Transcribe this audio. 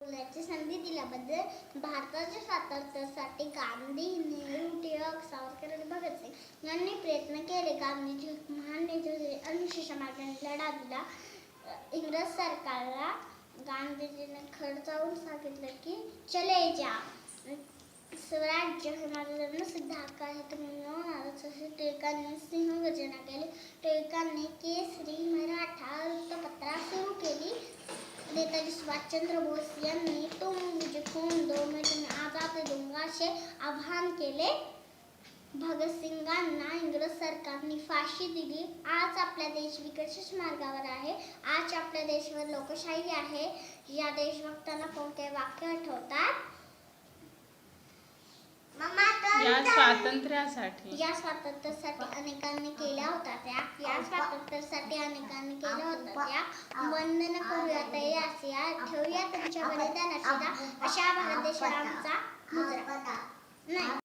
बोलण्याची संधी दिल्याबद्दल भारताच्या स्वातंत्र्यासाठी गांधी नेहरू टिळक सावरकर आणि भगतसिंग यांनी प्रयत्न केले. गांधीजी महान नेते आणि अनुशिष्ट लढा दिला इंग्रज सरकारला गांधीजीने खडचावून सांगितलं की चले जा. स्वराज्य हे माझा जन्मसिद्ध हक्क आहे तुम्ही मिळवणारच असे टिळकांनी सिंहगर्जना केली. टिळकांनी केसरी मराठा नेताजी सुभाषचंद्र बोस यांनी तुम मुझे खून दो मैं तुम्हें आजादी दूंगा असे आवाहन केले. भगतसिंगांना इंग्रज सरकारने फाशी दिली. आज आपला देश विकसित मार्गावर आहे. आज आपल्या देशावर लोकशाही आहे. या देशभक्तांना कोणते वाक्य आठवतात? या स्वातंत्र्यासाठी. या स्वातंत्र्यासाठी या स्वातंत्र्यासाठी अनेकांनी केलं होतं. त्या वंदन करूयात आसिया ठेवूया तुमच्याकडे त्या अशा भारत देश मुद्रा. नाही.